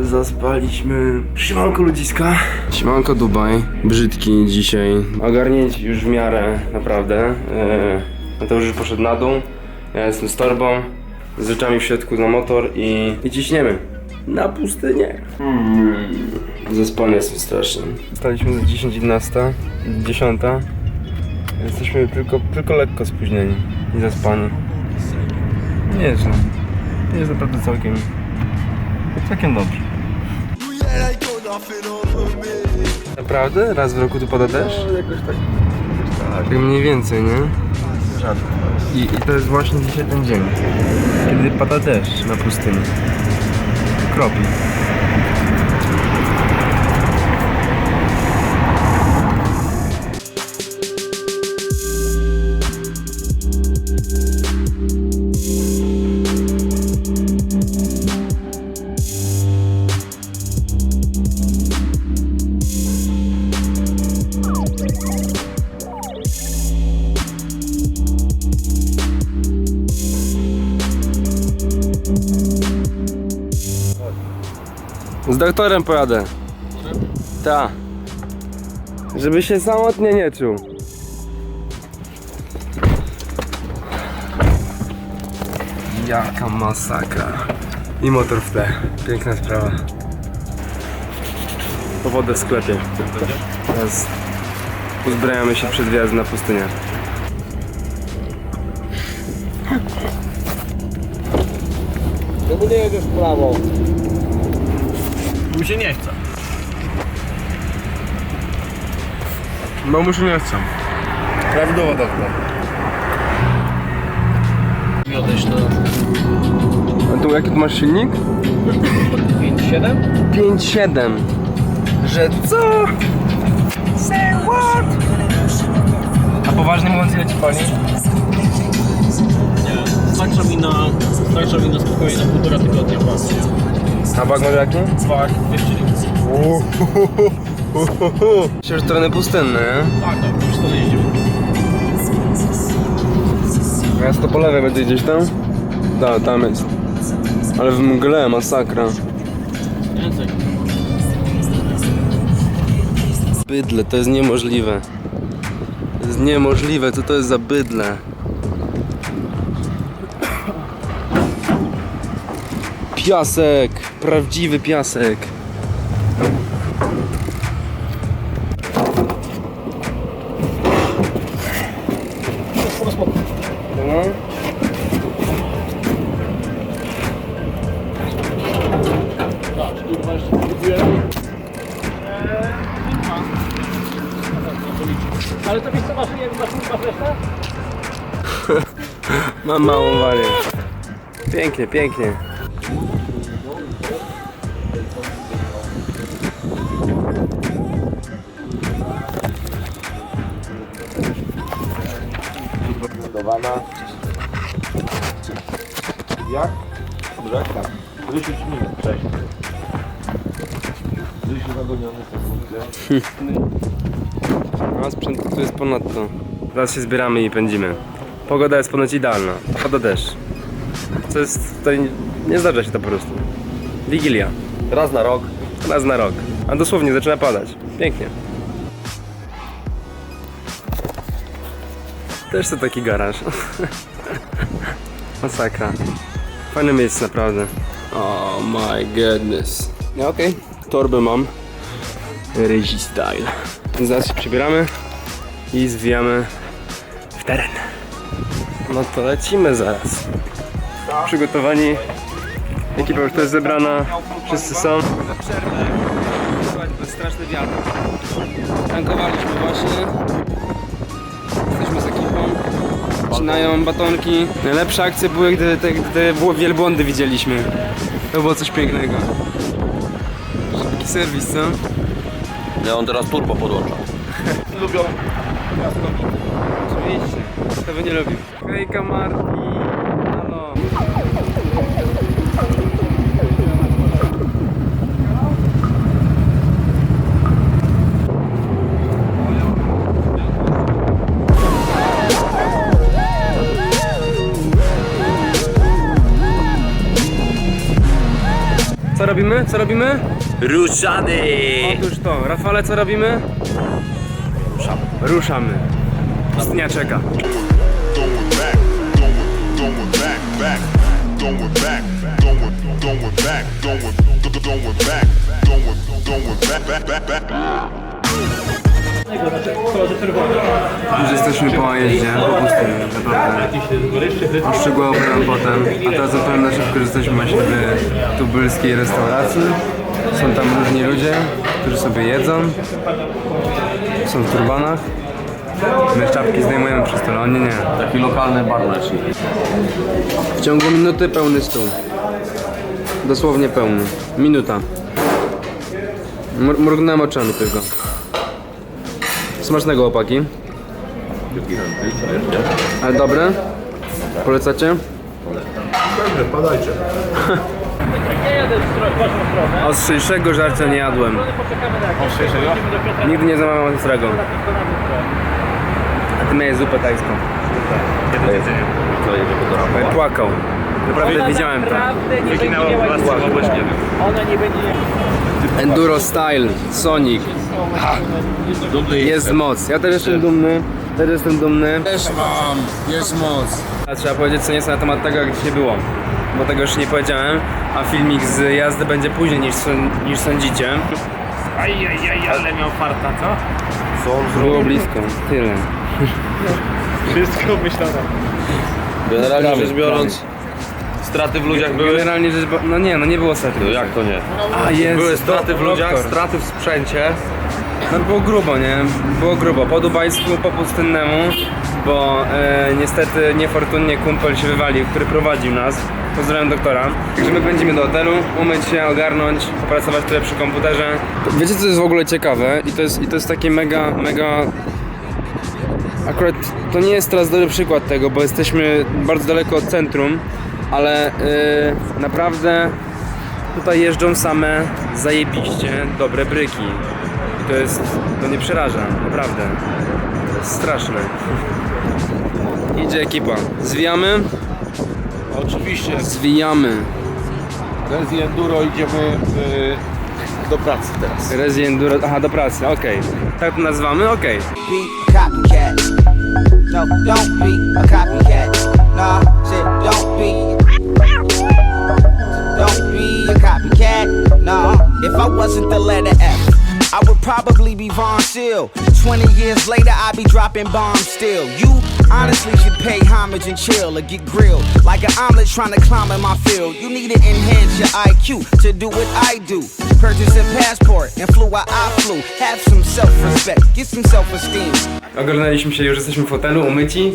Zaspaliśmy. Siemanko ludziska. Siemanko Dubaj. Brzydki dzisiaj. Ogarnięci już w miarę, naprawdę. Eee, Mateusz już poszedł na dół. Ja jestem z torbą. Z rzeczami w środku na motor i, i ciśniemy. Na pustynię. Hmm. Zaspany jestem strasznie. Staliśmy za 10.11, 10. Jesteśmy tylko, tylko lekko spóźnieni i zaspani. Nie źle. Nie jest naprawdę całkiem... Całkiem dobrze. Naprawdę? Raz w roku tu pada deszcz? No, jakoś tak. Tak, Tak mniej więcej, nie? rzadko. I, I to jest właśnie dzisiaj ten dzień, kiedy pada deszcz na pustyni. Kropi. Z doktorem pojadę. Ta. Żeby się samotnie nie czuł. Jaka masakra. I motor w tle. Piękna sprawa. Po wodę w sklepie. Teraz uzbrajamy się przed wjazdem na pustynię. Czemu nie jedziesz w prawo? Mi się nie chce. Bo mu się nie chcę. Prawidłowo dobrze. Mi odejść do A tu jaki tu masz silnik? 5-7? 5-7. Że co? Say what? A poważnie mówiąc ile ci pali? Nie. Starcza mi na, starcza mi na spokojnie na półtora tygodnia pracy. A bak może jaki? Fak, 200 litrów. Się już tereny pustynne, nie? Tak, tak, już to jeździł. A ja to po lewej będę gdzieś tam? Tak, tam jest. Ale w mgle, masakra. Więcej. Bydle, to jest niemożliwe. To jest niemożliwe, co to jest za bydle? Piasek, prawdziwy piasek. No. Czy kurwa jeszcze kupiłem? Ale to wiesz co masz, nie masz, masz resztę? Mam małą warię. Pięknie, pięknie. Budowana. Jak? Dobrze? Tak. 10 minut wcześniej. Gdzieś zagoniony sekundkę. A sprzęt tu jest ponadto. Teraz się zbieramy i pędzimy. Pogoda jest ponoć idealna. Pada deszcz. Co jest tutaj... Nie zdarza się to po prostu. Wigilia. Raz na rok. Raz na rok. A dosłownie zaczyna padać. Pięknie. Też to taki garaż. Masakra. Fajne miejsce naprawdę. Oh my goodness. No okej, torby mam. Ryzi style. Zaraz się przebieramy i zwijamy w teren. No to lecimy zaraz. Przygotowani. Ekipa już to jest zebrana. Wszyscy są. Przerwę. Słuchaj, to straszny wiatr. Tankowaliśmy właśnie. Zaczynają batonki. Najlepsze akcje były, gdy te, gdy było- wielbłądy widzieliśmy. To było coś pięknego. Taki serwis, co? Ja on teraz turbo podłącza. Lubią. Oczywiście. Kto by nie lubił. Hejka Marti. Co robi robimy? Co robimy? Ruszany! Otóż to. Rafale, co robimy? Ruszamy. Ruszamy. Pustynia czeka. Going back, going, going back, going, going back, back, back, back. Już jesteśmy po jeździe, po pustyni, naprawdę. Szczegółowo opowiem potem. A teraz opowiem na szybko, że jesteśmy właśnie w tubylskiej restauracji. Są tam różni ludzie, którzy sobie jedzą. Są w turbanach. My czapki zdejmujemy przez to, ale oni nie. Taki lokalny bar lecznik. W ciągu minuty pełny stół. Dosłownie pełny. Minuta. Mr- mrugnąłem oczami tylko. Smacznego opaki. Ale dobre? Polecacie? Padajcie. Ostrzejszego żarcia nie jadłem. Ostrzejszego? Nigdy nie zamawiam ostrego. A ty miałeś zupę tajską. Co jedziemy do Rafa? Płakał. Naprawdę widziałem to. Wyginało was Ona nie będzie... Enduro Style, Sonic. Dumny Jest moc. Ja też jestem dumny. Też jestem dumny. Też mam. Jest moc. A trzeba powiedzieć co nieco na temat tego, jak dzisiaj było. Bo tego jeszcze nie powiedziałem. A filmik z jazdy będzie później niż, sąd- niż sądzicie. Ajajaj, ale miał farta, co? Było blisko. Tyle. Wszystko myślane. Generalnie rzecz biorąc, straty w ludziach były. Generalnie rzecz biorąc, no nie, no nie było setu. No jak to nie? A jest. Były straty w ludziach, straty w sprzęcie. No było grubo, nie? Było grubo. Po dubajsku, po pustynnemu, bo e, niestety niefortunnie kumpel się wywalił, który prowadził nas. Pozdrawiam doktora. Także my będziemy do hotelu, umyć się, ogarnąć, popracować tyle przy komputerze. Wiecie co jest w ogóle ciekawe? I to jest, i to jest takie mega, mega... Akurat to nie jest teraz dobry przykład tego, bo jesteśmy bardzo daleko od centrum, ale e, naprawdę tutaj jeżdżą same zajebiście dobre bryki. I to jest, to nie przeraża, naprawdę. To jest straszne. Idzie ekipa. Zwijamy? Oczywiście, Zwijamy. z Enduro idziemy y, do pracy teraz. Rezi Enduro, aha, do pracy, okej. Tak to nazywamy, okej. be a copycat. No, copycat. Nah, if I wasn't the letter F, I would probably be Von Seal. 20 years later, I'd be dropping bombs still. You honestly should pay homage and chill or get grilled. Like an omelet trying to climb in my field. You need to enhance your IQ to do what I do. Purchase a passport and flew where I flew. Have some self respect, get some self esteem. Ogarnęliśmy się, już jesteśmy w hotelu, umyci,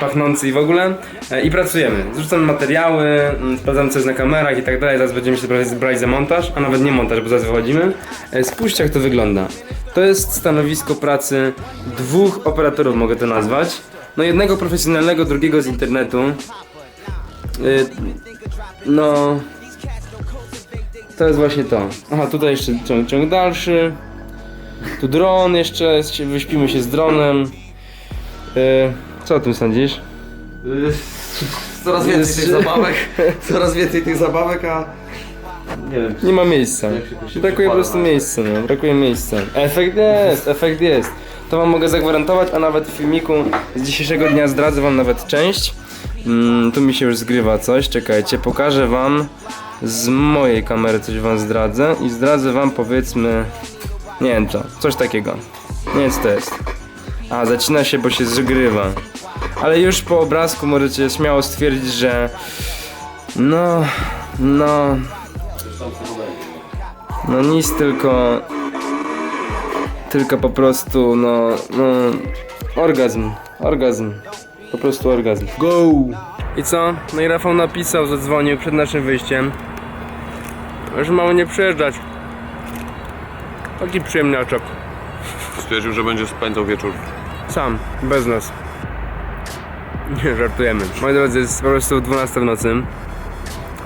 pachnący i w ogóle. E, I pracujemy. Zrzucamy materiały, mm, sprawdzamy co jest na kamerach i tak dalej. Zaraz będziemy się brać, za montaż, a nawet nie montaż, bo zaraz wychodzimy. E, Spójrzcie jak to wygląda. To jest stanowisko pracy dwóch operatorów, mogę to nazwać. No jednego profesjonalnego, drugiego z internetu. E, No... To jest właśnie to. Aha, tutaj jeszcze ciąg, ciąg dalszy. Tu dron jeszcze, wyśpimy się z dronem. Yy, co o tym sądzisz? Coraz więcej tych zabawek, coraz więcej tych zabawek, a nie wiem. Nie ma miejsca. Jak się Brakuje po prostu przypada, miejsca, no. Brakuje miejsca. Efekt jest, efekt jest. To wam mogę zagwarantować, a nawet w filmiku z dzisiejszego dnia zdradzę wam nawet część. Mm, tu mi się już zgrywa coś, czekajcie, pokażę wam z mojej kamery coś wam zdradzę i zdradzę wam powiedzmy, nie wiem co, coś takiego. Nie jest. A, zacina się, bo się zgrywa. Ale już po obrazku możecie śmiało stwierdzić, że no, no, no nic, tylko. Tylko po prostu, no. no orgazm. Orgazm. Po prostu orgazm. Go! I co? No i Rafał napisał, zadzwonił przed naszym wyjściem. Że mało nie przyjeżdżać. Taki przyjemniaczek. Stwierdził, że będzie spędzał wieczór. Sam, bez nas. Nie żartujemy. Moi drodzy, jest po prostu 12 w nocy.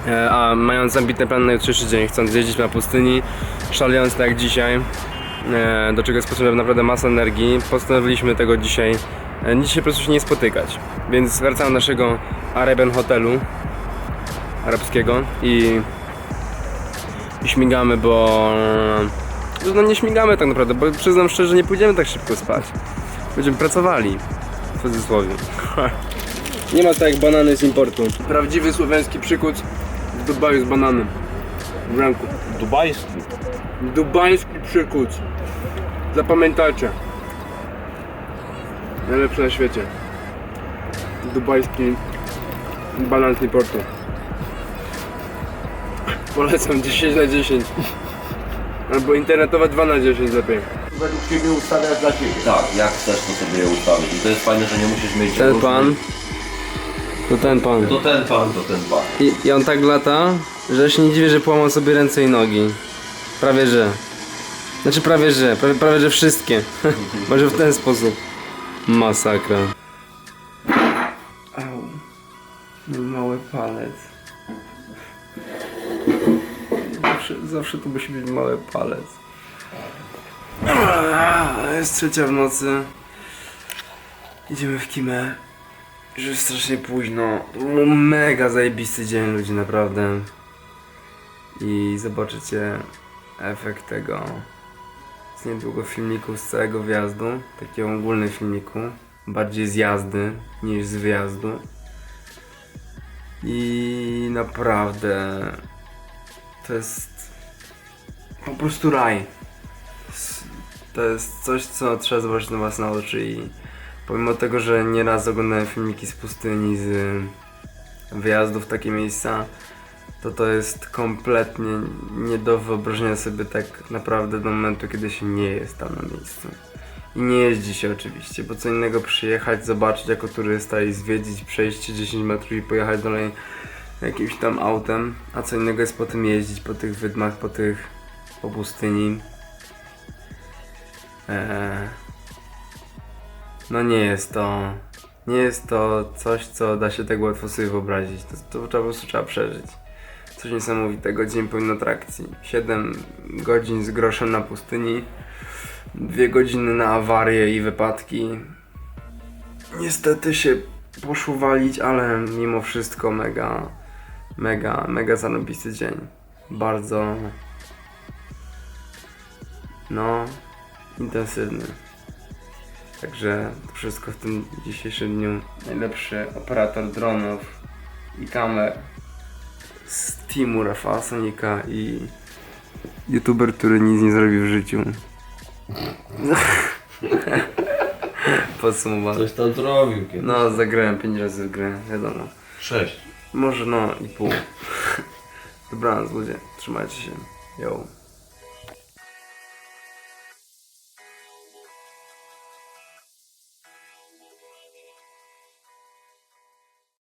E, A mając ambitne plany na jutrzejszy dzień, chcąc jeździć na pustyni, szalejąc tak jak dzisiaj, e, do czego jest potrzebna naprawdę masa energii, postanowiliśmy tego dzisiaj, e, dzisiaj po prostu się nie spotykać. Więc wracam do naszego Arabian Hotelu arabskiego i I śmigamy, bo... No nie śmigamy tak naprawdę, bo przyznam szczerze, nie pójdziemy tak szybko spać. Będziemy pracowali. W cudzysłowie. Nie ma tak jak banany z importu. Prawdziwy słowiański przykuc w Dubaju z bananem. W ręku. Dubajski. Dubański przykuc. Zapamiętajcie. Najlepszy na świecie. Dubajski banan z importu. Polecam 10 na 10. Albo internetowe 2 na 10 lepiej. Według siebie ustawiasz dla siebie. Tak, jak chcesz to sobie je ustawić. I to jest fajne, że nie musisz mieć Ten różnych- pan. To ten pan. To ten pan, to ten pan. I, I on tak lata, że się nie dziwię, że połamał sobie ręce i nogi. Prawie że. Znaczy prawie że, prawie, prawie że wszystkie. Może w ten sposób. Masakra. Au. Mój mały palec. Zawsze, to musi być mały palec. Jest trzecia w nocy. Idziemy w kimę. Już jest strasznie późno. Mega zajebisty dzień ludzi, naprawdę. I zobaczycie efekt tego z niedługo filmiku z całego wjazdu. Takiego ogólny filmiku. Bardziej z jazdy niż z wyjazdu. I naprawdę to jest po prostu raj. To jest coś, co trzeba zobaczyć na własne oczy i Pomimo tego, że nieraz oglądałem filmiki z pustyni, z wyjazdów w takie miejsca, to to jest kompletnie nie do wyobrażenia sobie tak naprawdę do momentu, kiedy się nie jest tam na miejscu. I nie jeździ się oczywiście, bo co innego przyjechać, zobaczyć jako turysta i zwiedzić, przejść 10 metrów i pojechać dalej jakimś tam autem, a co innego jest po tym jeździć, po tych wydmach, po tych, po pustyni. Eee, no nie jest to. Nie jest to coś, co da się tak łatwo sobie wyobrazić. To, to po prostu trzeba przeżyć. Coś niesamowitego, dzień pełen atrakcji. 7 godzin z groszem na pustyni, 2 godziny na awarie i wypadki. Niestety się poszło walić, ale mimo wszystko mega, mega, mega zarobisty dzień. Bardzo, no, intensywny. Także to wszystko w tym dzisiejszym dniu. Najlepszy operator dronów i kamer z teamu Rafała Sonika i youtuber, który nic nie zrobił w życiu. Podsumowany. Coś tam zrobił kiedyś. No, zagrałem 5 razy w grę, wiadomo. Sześć. Może no i pół. Dobranoc ludzie, trzymajcie się. Yo.